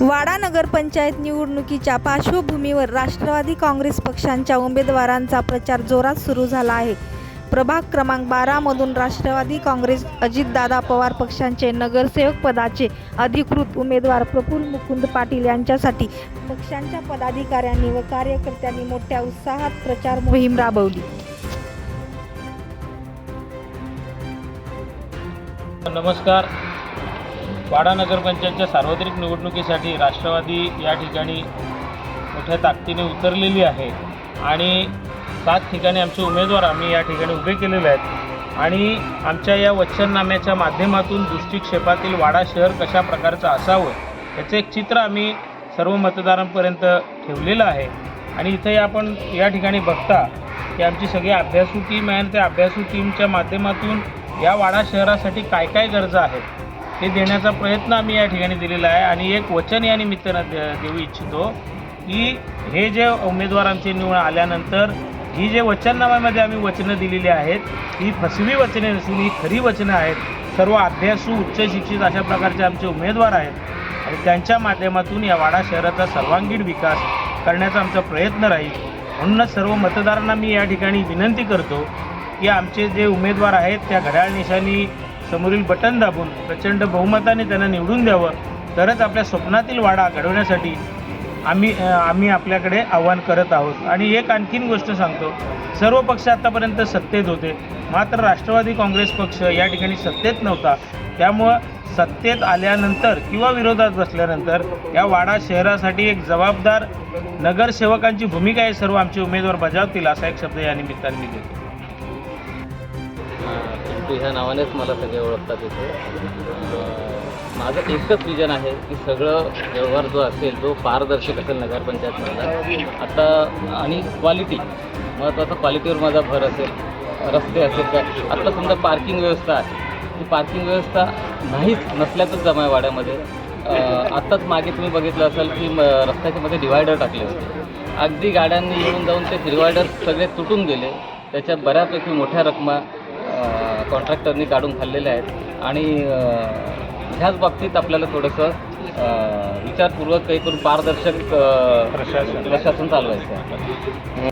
वाडा नगरपंचायत निवडणुकीच्या पार्श्वभूमीवर राष्ट्रवादी काँग्रेस पक्षांच्या उमेदवारांचा प्रचार जोरात सुरू झाला आहे. प्रभाग क्रमांक बारामधून राष्ट्रवादी काँग्रेस अजितदादा पवार पक्षांचे नगरसेवक पदाचे अधिकृत उमेदवार प्रफुल मुकुंद पाटील यांच्यासाठी पक्षांच्या पदाधिकाऱ्यांनी व कार्यकर्त्यांनी मोठ्या उत्साहात प्रचार मोहीम राबवली. नमस्कार. वाडा नगरपंचायतच्या सार्वत्रिक निवडणुकीसाठी राष्ट्रवादी या ठिकाणी मोठ्या ताकदीने उतरलेली आहे. आणि सात ठिकाणी आमचे उमेदवार आम्ही या ठिकाणी उभे केलेले आहेत. आणि आमच्या या वचननाम्याच्या माध्यमातून दृष्टिक्षेपातील वाडा शहर कशा प्रकारचं असावं याचं एक चित्र आम्ही सर्व मतदारांपर्यंत ठेवलेलं आहे. आणि इथे आपण या ठिकाणी बघता की आमची सगळी अभ्यासू टीम आहे आणि त्या अभ्यासू टीमच्या माध्यमातून या वाडा शहरासाठी काय काय गरजा आहेत. हे देण्याचा प्रयत्न आम्ही या ठिकाणी दिलेला आहे. आणि एक वचन या निमित्तानं दे- देऊ इच्छितो की हे जे उमेदवार निवड आल्यानंतर ही जे वचननाम्यामध्ये आम्ही वचनं दिलेली आहेत ही फसवी वचने नसून ही खरी वचनं आहेत. सर्व अभ्यासू उच्च शिक्षित अशा प्रकारचे आमचे उमेदवार आहेत. आणि त्यांच्या माध्यमातून या वाडा शहराचा सर्वांगीण विकास करण्याचा आमचा प्रयत्न राहील. म्हणूनच सर्व मतदारांना मी या ठिकाणी विनंती करतो की आमचे जे उमेदवार आहेत त्या घड्याळ निशाणी समोरील बटन दाबून प्रचंड बहुमताने त्यांना निवडून द्यावं तरच आपल्या स्वप्नातील वाडा घडवण्यासाठी आम्ही आम्ही आपल्याकडे आव्हान करत आहोत. आणि एक आणखीन गोष्ट सांगतो सर्व पक्ष आतापर्यंत सत्तेत होते. मात्र राष्ट्रवादी काँग्रेस पक्ष या ठिकाणी सत्तेत नव्हता. त्यामुळं सत्तेत आल्यानंतर किंवा विरोधात बसल्यानंतर या वाडा शहरासाठी एक जबाबदार नगरसेवकांची भूमिका हे सर्व आमचे उमेदवार बजावतील असा एक शब्द या निमित्ताने मी देतो. पिंटू ह्या नावानेच मला सगळे ओळखतात इथे. माझं एकच विजन आहे की सगळं व्यवहार जो असेल तो पारदर्शक असेल नगरपंचायतमधला आता आणि क्वालिटी महत्त्वाचं क्वालिटीवर माझा भर असेल रस्ते असेल काय. आत्ता समजा पार्किंग व्यवस्था आहे. ती पार्किंग व्यवस्था नाहीच नसल्यातच जमा आहे वाड्यामध्ये आत्ताच मागे तुम्ही बघितलं असाल की म- रस्त्याच्या मध्ये डिवायडर टाकले होते. अगदी गाड्यांनी येऊन जाऊन ते डिवायडर सगळे तुटून गेले. त्याच्या बऱ्यापैकी मोठ्या रकमा कॉन्ट्रॅक्टरनी काढून खाल्लेल्या आहेत आणि ह्याच बाबतीत आपल्याला थोडंसं विचारपूर्वक काही करून पारदर्शक प्रशासन. प्रशासन चालवायचं आहे